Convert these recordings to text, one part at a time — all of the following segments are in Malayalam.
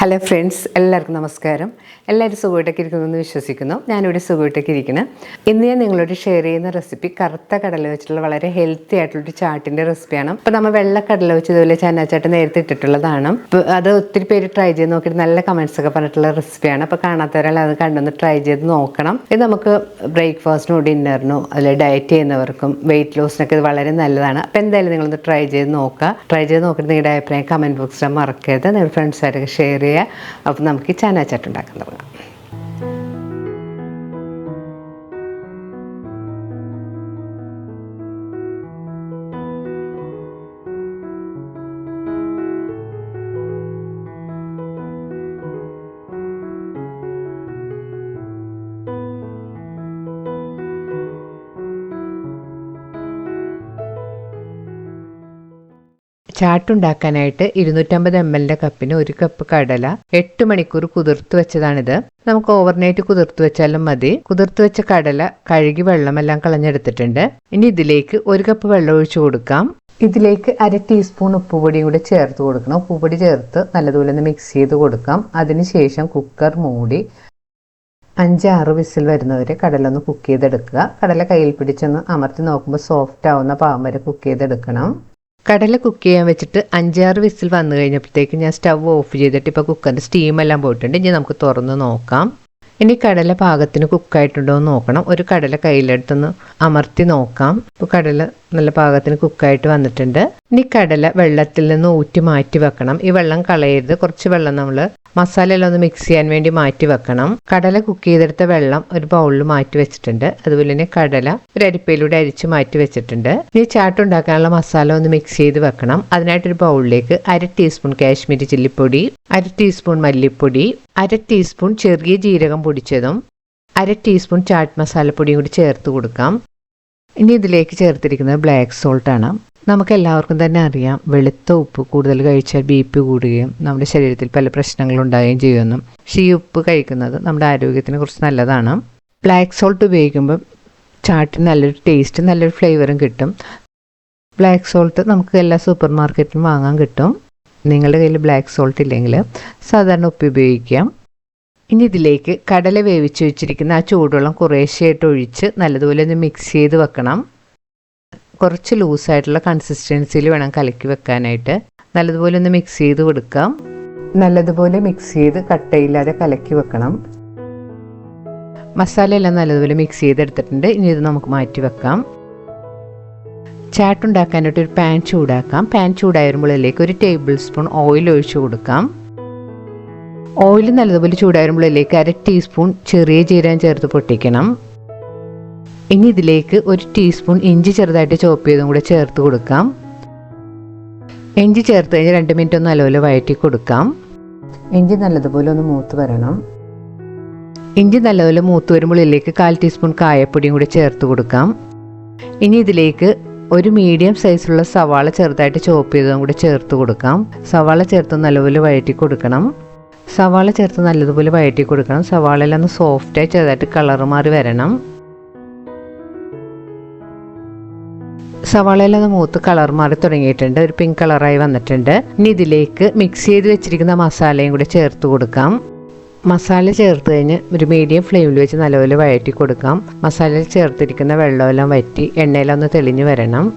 ഹലോ ഫ്രണ്ട്സ് എല്ലാവർക്കും നമസ്കാരം. എല്ലാവരും സുഖമായിട്ടൊക്കെ ഇരിക്കുന്നു എന്ന് വിശ്വസിക്കുന്നു. ഞാനിവിടെ സുഖമായിട്ടൊക്കെ ഇരിക്കണം ഇന്ന് ഞാൻ നിങ്ങളോട് ഷെയർ ചെയ്യുന്ന റെസിപ്പി കറുത്ത കടല വെച്ചിട്ടുള്ള വളരെ ഹെൽത്തി ആയിട്ടുള്ളൊരു ചാട്ടിന്റെ റെസിപ്പിയാണ് അപ്പോൾ നമ്മൾ വെള്ള കടല വെച്ച് ഇതുപോലെ ചന്നാച്ചാട്ട് നേരത്തെ ഇട്ടിട്ടുള്ളതാണ്. അത് ഒത്തിരി പേര് ട്രൈ ചെയ്ത് നോക്കിയിട്ട് നല്ല കമൻസ് ഒക്കെ പറഞ്ഞിട്ടുള്ള റെസിപ്പിയാണ് അപ്പോൾ കാണാത്തവരാൾ അത് കണ്ടൊന്ന് ട്രൈ ചെയ്ത് നോക്കണം. ഇത് നമുക്ക് ബ്രേക്ക്ഫാസ്റ്റിനോ ഡിന്നറിനോ അല്ലെങ്കിൽ ഡയറ്റ് ചെയ്യുന്നവർക്കും വെയിറ്റ് ലോസിനൊക്കെ ഇത് വളരെ നല്ലതാണ്. അപ്പോൾ എന്തായാലും നിങ്ങളൊന്ന് ട്രൈ ചെയ്ത് നോക്കുക. ട്രൈ ചെയ്ത് നോക്കിയിട്ട് നിങ്ങളുടെ അഭിപ്രായം കമന്റ് ബോക്സിൽ മറക്കരുത്. നിങ്ങളുടെ ഫ്രണ്ട്സുകാരൊക്കെ ഷെയർ ചെയ്യുക. അപ്പോൾ നമുക്ക് ചനാച്ചാട്ട് ഉണ്ടാക്കാൻ തുടങ്ങാം. ചാട്ടുണ്ടാക്കാനായിട്ട് ഇരുന്നൂറ്റമ്പത് എം എല്ലിന്റെ കപ്പിന് ഒരു കപ്പ് കടല എട്ട് മണിക്കൂർ കുതിർത്ത് വെച്ചതാണിത്. നമുക്ക് ഓവർനൈറ്റ് കുതിർത്ത് വെച്ചാലും മതി. കുതിർത്ത് വെച്ച കടല കഴുകി വെള്ളമെല്ലാം കളഞ്ഞെടുത്തിട്ടുണ്ട്. ഇനി ഇതിലേക്ക് ഒരു കപ്പ് വെള്ളം ഒഴിച്ചു കൊടുക്കാം. ഇതിലേക്ക് അര ടീസ്പൂൺ ഉപ്പുപൊടിയും കൂടി ചേർത്ത് കൊടുക്കണം. ഉപ്പുപൊടി ചേർത്ത് നല്ലതുപോലെ ഒന്ന് മിക്സ് ചെയ്ത് കൊടുക്കാം. അതിനുശേഷം കുക്കർ മൂടി അഞ്ചാറ് വിസിൽ വരുന്നവരെ കടല ഒന്ന് കുക്ക് ചെയ്തെടുക്കുക. കടല കയ്യിൽ പിടിച്ചൊന്ന് അമർത്തി നോക്കുമ്പോൾ സോഫ്റ്റ് ആവുന്ന പാവം വരെ കുക്ക് ചെയ്തെടുക്കണം. കടല കുക്ക് ചെയ്യാൻ വെച്ചിട്ട് അഞ്ചാറ് വിസിൽ വന്നു കഴിഞ്ഞപ്പോഴത്തേക്ക് ഞാൻ സ്റ്റവ് ഓഫ് ചെയ്തിട്ട് ഇപ്പോൾ കുക്കറിന്റെ സ്റ്റീമെല്ലാം പോയിട്ടുണ്ട്. ഇനി നമുക്ക് തുറന്ന് നോക്കാം. ഇനി കടല പാകത്തിന് കുക്കായിട്ടുണ്ടോ എന്ന് നോക്കണം. ഒരു കടല കയ്യിലെടുത്തൊന്ന് അമർത്തി നോക്കാം. ഇപ്പോൾ കടല നല്ല പാകത്തിന് കുക്കായിട്ട് വന്നിട്ടുണ്ട്. ഇനി കടല വെള്ളത്തിൽ നിന്ന് ഊറ്റി മാറ്റി വെക്കണം. ഈ വെള്ളം കളയരുത്. കുറച്ച് വെള്ളം നമ്മൾ മസാലയെല്ലാം ഒന്ന് മിക്സ് ചെയ്യാൻ വേണ്ടി മാറ്റി വെക്കണം. കടല കുക്ക് ചെയ്തെടുത്ത വെള്ളം ഒരു ബൗളിൽ മാറ്റി വെച്ചിട്ടുണ്ട്. അതുപോലെ തന്നെ കടല ഒരു അരിപ്പയിലൂടെ അരിച്ച് മാറ്റി വെച്ചിട്ടുണ്ട്. ഇനി ചാട്ടുണ്ടാക്കാനുള്ള മസാല ഒന്ന് മിക്സ് ചെയ്ത് വെക്കണം. അതിനായിട്ടൊരു ബൗളിലേക്ക് അര ടീസ്പൂൺ കാശ്മീരി ചില്ലിപ്പൊടി അര ടീസ്പൂൺ മല്ലിപ്പൊടി അര ടീസ്പൂൺ ചെറിയ ജീരകം പൊടിച്ചതും അര ടീസ്പൂൺ ചാട്ട് മസാലപ്പൊടിയും കൂടി ചേർത്ത് കൊടുക്കാം. ഇനി ഇതിലേക്ക് ചേർത്തിരിക്കുന്നത് ബ്ലാക്ക് സോൾട്ട് ആണ് നമുക്ക് എല്ലാവർക്കും തന്നെ അറിയാം വെളുത്ത ഉപ്പ് കൂടുതൽ കഴിച്ചാൽ ബി പി കൂടുകയും നമ്മുടെ ശരീരത്തിൽ പല പ്രശ്നങ്ങളും ഉണ്ടാവുകയും ചെയ്യുമെന്നും പക്ഷേ ഈ ഉപ്പ് കഴിക്കുന്നത് നമ്മുടെ ആരോഗ്യത്തിന് കുറച്ച് നല്ലതാണ്. ബ്ലാക്ക് സോൾട്ട് ഉപയോഗിക്കുമ്പോൾ ചാട്ടിന് നല്ലൊരു ടേസ്റ്റ് നല്ലൊരു ഫ്ലേവറും കിട്ടും. ബ്ലാക്ക് സോൾട്ട് നമുക്ക് എല്ലാ സൂപ്പർ മാർക്കറ്റിലും വാങ്ങാൻ കിട്ടും. നിങ്ങളുടെ കയ്യിൽ ബ്ലാക്ക് സോൾട്ട് ഇല്ലെങ്കിൽ സാധാരണ ഉപ്പ് ഉപയോഗിക്കാം. ഇനി ഇതിലേക്ക് കടല വേവിച്ച് വെച്ചിരിക്കുന്ന ആ ചൂടുവെള്ളം കുറേശ്ശെയായിട്ട് ഒഴിച്ച് നല്ലതുപോലെ ഒന്ന് മിക്സ് ചെയ്ത് വെക്കണം. കുറച്ച് ലൂസായിട്ടുള്ള കൺസിസ്റ്റൻസിയിൽ വേണം കലക്കി വെക്കാനായിട്ട്. നല്ലതുപോലെ ഒന്ന് മിക്സ് ചെയ്ത് കൊടുക്കാം. നല്ലതുപോലെ മിക്സ് ചെയ്ത് കട്ടയില്ലാതെ കലക്കി വെക്കണം. മസാല എല്ലാം നല്ലതുപോലെ മിക്സ് ചെയ്തെടുത്തിട്ടുണ്ട്. ഇനി ഇത് നമുക്ക് മാറ്റി വെക്കാം. ചാട്ടുണ്ടാക്കാനായിട്ട് ഒരു പാൻ ചൂടാക്കാം. പാൻ ചൂടായി വരുമ്പോഴേക്ക് ഒരു ടേബിൾ സ്പൂൺ ഓയിൽ ഒഴിച്ചു കൊടുക്കാം. ഓയിൽ നല്ലതുപോലെ ചൂടായിരുമ്പോഴേക്ക് അര ടീസ്പൂൺ ചെറിയ ജീരകം ചേർത്ത് പൊട്ടിക്കണം. ഇനി ഇതിലേക്ക് ഒരു ടീസ്പൂൺ ഇഞ്ചി ചെറുതായിട്ട് ചോപ്പ് ചെയ്തും കൂടെ ചേർത്ത് കൊടുക്കാം. ഇഞ്ചി ചേർത്ത് കഴിഞ്ഞാൽ രണ്ട് മിനിറ്റ് ഒന്ന് നല്ലപോലെ വഴറ്റി കൊടുക്കാം. ഇഞ്ചി നല്ലതുപോലെ ഒന്ന് മൂത്ത് വരണം. ഇഞ്ചി നല്ലപോലെ മൂത്ത് വരുമ്പോൾ ഇതിലേക്ക് കാൽ ടീസ്പൂൺ കായപ്പൊടിയും കൂടി ചേർത്ത് കൊടുക്കാം. ഇനി ഇതിലേക്ക് ഒരു മീഡിയം സൈസുള്ള സവാള ചെറുതായിട്ട് ചോപ്പ് ചെയ്തതും കൂടി ചേർത്ത് കൊടുക്കാം. സവാള ചേർത്ത് നല്ലപോലെ വഴറ്റി കൊടുക്കണം. സവാള ചേർത്ത് നല്ലതുപോലെ വഴറ്റി കൊടുക്കണം. സവാളയിൽ ഒന്ന് സോഫ്റ്റായി ചെറുതായിട്ട് കളർ മാറി വരണം. സവാളയെല്ലാം ഒന്ന് മൂത്ത് കളർ മാറി തുടങ്ങിയിട്ടുണ്ട്. ഒരു പിങ്ക് കളറായി വന്നിട്ടുണ്ട്. ഇനി ഇതിലേക്ക് മിക്സ് ചെയ്ത് വെച്ചിരിക്കുന്ന മസാലയും കൂടി ചേർത്ത് കൊടുക്കാം. മസാല ചേർത്ത് കഴിഞ്ഞ് ഒരു മീഡിയം ഫ്ലെയിമിൽ വെച്ച് നല്ലപോലെ വഴറ്റി കൊടുക്കാം. മസാലയിൽ ചേർത്തിരിക്കുന്ന വെള്ളമെല്ലാം വറ്റി എണ്ണയിലൊന്ന് തെളിഞ്ഞ് വരണം.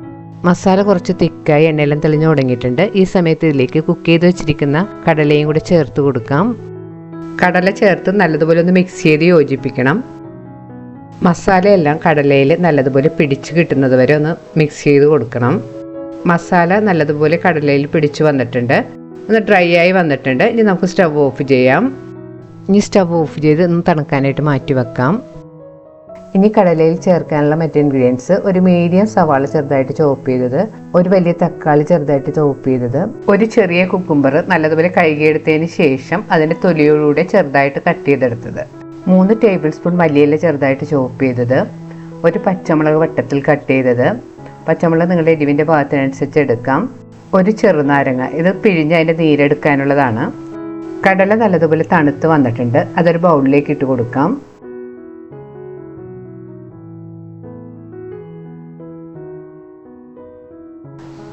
മസാല കുറച്ച് തിക്കായി എണ്ണയെല്ലാം തെളിഞ്ഞു തുടങ്ങിയിട്ടുണ്ട്. ഈ സമയത്ത് ഇതിലേക്ക് കുക്ക് ചെയ്ത് വെച്ചിരിക്കുന്ന കടലയും കൂടി ചേർത്ത് കൊടുക്കാം. കടല ചേർത്ത് നല്ലതുപോലെ ഒന്ന് മിക്സ് ചെയ്ത് യോജിപ്പിക്കണം. മസാലയെല്ലാം കടലയിൽ നല്ലതുപോലെ പിടിച്ച് കിട്ടുന്നത് വരെ ഒന്ന് മിക്സ് ചെയ്ത് കൊടുക്കണം. മസാല നല്ലതുപോലെ കടലയിൽ പിടിച്ചു വന്നിട്ടുണ്ട്. ഒന്ന് ഡ്രൈ ആയി വന്നിട്ടുണ്ട്. ഇനി നമുക്ക് സ്റ്റവ് ഓഫ് ചെയ്യാം. ഇനി സ്റ്റവ് ഓഫ് ചെയ്ത് ഒന്ന് തണുക്കാനായിട്ട് മാറ്റി വെക്കാം. ഇനി കടലയിൽ ചേർക്കാനുള്ള മറ്റ് ഇൻഗ്രീഡിയൻസ് ഒരു മീഡിയം സവാള ചെറുതായിട്ട് ചോപ്പ് ചെയ്തത് ഒരു വലിയ തക്കാളി ചെറുതായിട്ട് ചോപ്പ് ചെയ്തത് ഒരു ചെറിയ കുക്കുംബർ നല്ലതുപോലെ കഴുകിയെടുത്തതിന് ശേഷം അതിന്റെ തൊലിയോടുകൂടെ ചെറുതായിട്ട് കട്ട് ചെയ്തെടുത്തത്. മൂന്ന് ടേബിൾ സ്പൂൺ മല്ലിയില ചെറുതായിട്ട് ചോപ്പ് ചെയ്തത്. ഒരു പച്ചമുളക് വട്ടത്തിൽ കട്ട് ചെയ്തത്. പച്ചമുളക് നിങ്ങളുടെ എരിവിന്റെ ഭാഗത്തിനനുസരിച്ച് എടുക്കാം. ഒരു ചെറുനാരങ്ങ ഇത് പിഴിഞ്ഞ് അതിന്റെ നീരെടുക്കാനുള്ളതാണ്. കടല നല്ലതുപോലെ തണുത്ത് വന്നിട്ടുണ്ട്. അതൊരു ബൗളിലേക്ക് ഇട്ട് കൊടുക്കാം.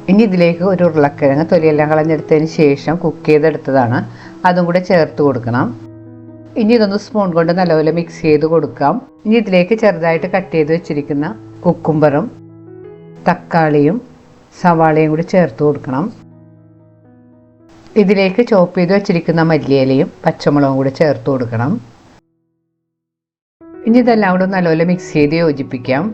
ഇനി ഇതിലേക്ക് ഒരു ഉരുളക്കിഴങ്ങ് തൊലിയെല്ലാം കളഞ്ഞെടുത്തതിന് ശേഷം കുക്ക് ചെയ്തെടുത്തതാണ്. അതും കൂടെ ചേർത്ത് കൊടുക്കണം. ഇനി ഇതൊന്ന് സ്പൂൺ കൊണ്ട് നല്ലപോലെ മിക്സ് ചെയ്ത് കൊടുക്കാം. ഇനി ഇതിലേക്ക് ചെറുതായിട്ട് കട്ട് ചെയ്ത് വെച്ചിരിക്കുന്ന കുക്കുംബറും തക്കാളിയും സവാളയും കൂടി ചേർത്ത് കൊടുക്കണം. ഇതിലേക്ക് ചോപ്പ് ചെയ്ത് വെച്ചിരിക്കുന്ന മല്ലിയിലയും പച്ചമുളകും കൂടി ചേർത്ത് കൊടുക്കണം. ഇനി ഇതെല്ലാം കൂടെ നല്ലപോലെ മിക്സ് ചെയ്ത് യോജിപ്പിക്കാം.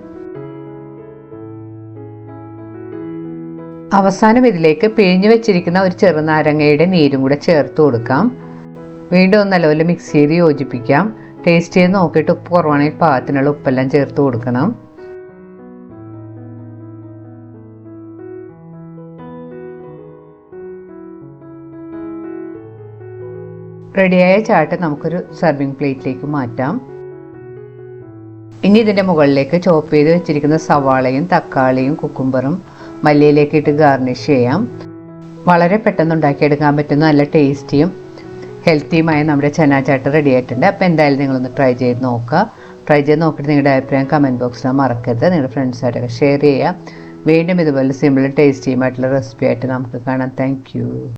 അവസാനം ഇതിലേക്ക് പിഴിഞ്ഞു വെച്ചിരിക്കുന്ന ഒരു ചെറുനാരങ്ങയുടെ നീരും കൂടെ ചേർത്ത് കൊടുക്കാം. വീണ്ടും ഒന്ന് നല്ലപോലെ മിക്സ് ചെയ്ത് യോജിപ്പിക്കാം. ടേസ്റ്റ് ചെയ്ത് നോക്കിയിട്ട് ഉപ്പ് കുറവാണെങ്കിൽ പാകത്തിനുള്ള ഉപ്പെല്ലാം ചേർത്ത് കൊടുക്കണം. റെഡിയായ ചാട്ട് നമുക്കൊരു സർവിങ് പ്ലേറ്റിലേക്ക് മാറ്റാം. ഇനി ഇതിന്റെ മുകളിലേക്ക് ചോപ്പ് ചെയ്ത് വെച്ചിരിക്കുന്ന സവാളയും തക്കാളിയും കുക്കുംബറും മല്ലിയിലേക്ക് ഇട്ട് ഗാർണിഷ് ചെയ്യാം. വളരെ പെട്ടെന്ന് ഉണ്ടാക്കിയെടുക്കാൻ പറ്റുന്ന നല്ല ടേസ്റ്റിയും ഹെൽത്തിയുമായ നമ്മുടെ ചനാ ചാട്ട് റെഡി ആയിട്ടുണ്ട്. അപ്പോൾ എന്തായാലും നിങ്ങളൊന്ന് ട്രൈ ചെയ്ത് നോക്കുക. ട്രൈ ചെയ്ത് നോക്കിയിട്ട് നിങ്ങളുടെ അഭിപ്രായം കമന്റ് ബോക്സിൽ മറക്കരുത്. നിങ്ങളുടെ ഫ്രണ്ട്സായിട്ടൊക്കെ ഷെയർ ചെയ്യുക. വീണ്ടും ഇതുപോലെ സിമ്പിളും ടേസ്റ്റിയുമായിട്ടുള്ള റെസിപ്പി ആയിട്ട് നമുക്ക് കാണാം. താങ്ക്